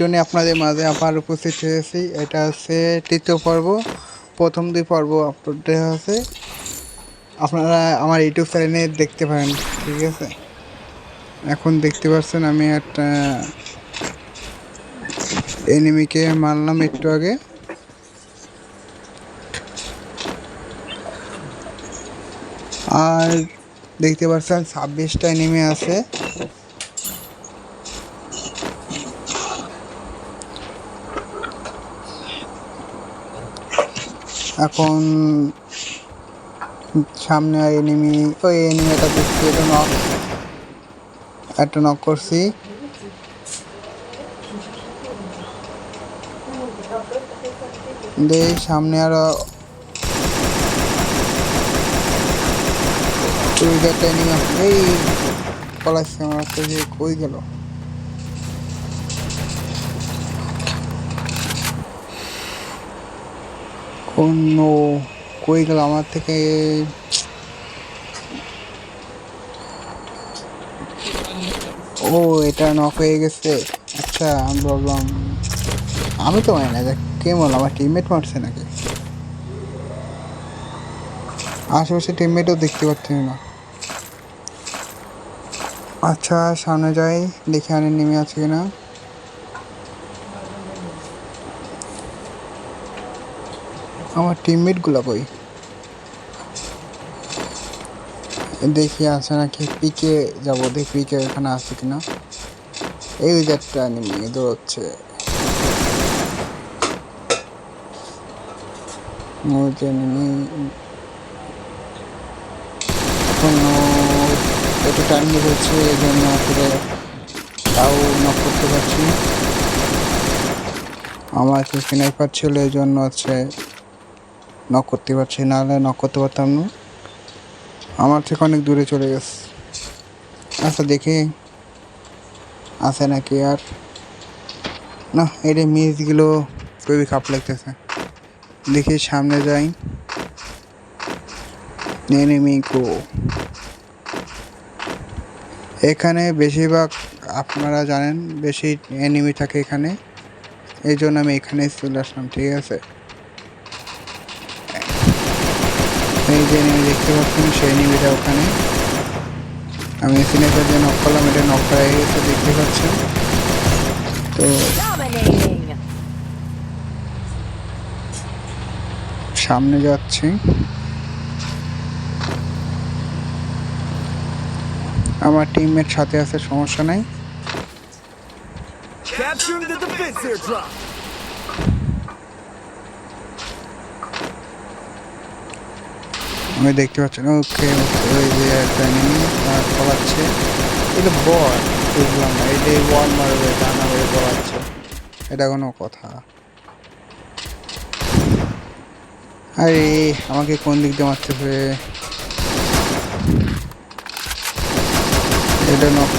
জন্য আপনাদের মাঝে আবার উপস্থিত হয়েছি। এটা হচ্ছে তৃতীয় পর্ব, প্রথম দুই পর্ব আপলোড দেওয়া আছে। আপনারা আমার ইউটিউব চ্যানেলে দেখতে পারেন, ঠিক আছে? এখন দেখতে পাচ্ছেন আমি একটা এনিমিকে মারলাম একটু আগে। আর দেখতে পাচ্ছেন ছাব্বিশটা এনিমি আছে। এখন সামনে এনিমি ওই এনিমিটা দেখছি, এটা নক একটা নক করছি। দেই, সামনে আরও এনিমি এই পলাচ্ছে আমার কই গেল? অন্য কই গেল আমার থেকে? ও, এটা নক হয়ে গেছে। আচ্ছা আমি ভাবলাম, আমি তো মারি না দেখ কে বল আমার টিমমেট মারছে নাকি? আশেপাশে টিমমেটও দেখতে পাচ্ছি না। আচ্ছা সামনে যাই, দেখে আনি নেমে আছে কিনা। আমার টিমমেটগুলো কই? দেখি আছে নাকি পিকে যাব, দেখি পিকে এখানে আছে কিনা। এই যে একটা নেমে দৌড়চ্ছে একটু টাইম হচ্ছে এই জন্য আসলে তাও নক করতে পারছি আমার স্নাইপার ছিল, এই জন্য হচ্ছে নক করতে পারছি, নাহলে নক করতে পারতাম না। আমার থেকে অনেক দূরে চলে গেছে। আচ্ছা দেখি। আছে নাকি আর? না এটা মিসগুলো খুবই খাপ লাগতেছে। দেখি, সামনে যাই। এনিমি গো এখানে বেশিরভাগ আপনারা জানেন, বেশি এনিমি থাকে এখানে। এই জন্য আমি এখানে চলে আসলাম, ঠিক আছে? এই যে এনিমি দেখতে পাচ্ছেন, সেই এনিমিটা ওখানে। আমি সিনেটার যে নক করলাম, এটা নক হয়ে গেছে দেখতে পাচ্ছেন। তো সামনে যাচ্ছি। আমার টিমের সাথে আছে, সমস্যা নাই। Capturing the defense airdrop. আমি দেখতে পাচ্ছেন ওকে ওই যে একটা enemy আর পলাচ্ছে। এটা বল বুঝলাম না। এটা ওয়ান মারবে ডানা মেরে পলাচ্ছে। এটা কোনো কথা। আরে, আমাকে কোন দিক দিয়ে মারতেছে এটা নক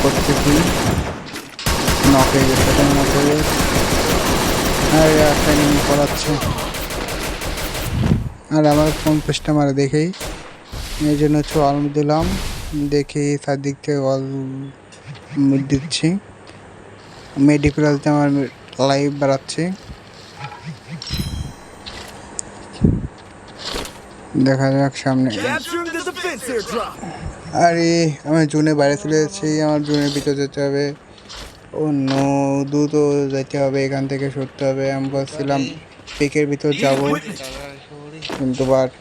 হয়ে গেছে, এটা নক হয়ে গেছে। আরে একটা enemy পলাচ্ছে আর আমার ফোন পেস্টটা মারে দেখেই। এই জন্য হচ্ছে অল দিলাম। দেখি চারদিক থেকে অল দিচ্ছি। মেডি প্লাসতে আমার লাইভ বাড়াচ্ছি। দেখা যাক সামনে. আরে আমি জুনে বাইরে চলে যাচ্ছি আমার জুনের ভিতরে যেতে হবে। ও নো দ্রুত যেতে হবে এখান থেকে সরতে হবে। আমি বলছিলাম পিকের ভিতর যাব। কিন্তু বাট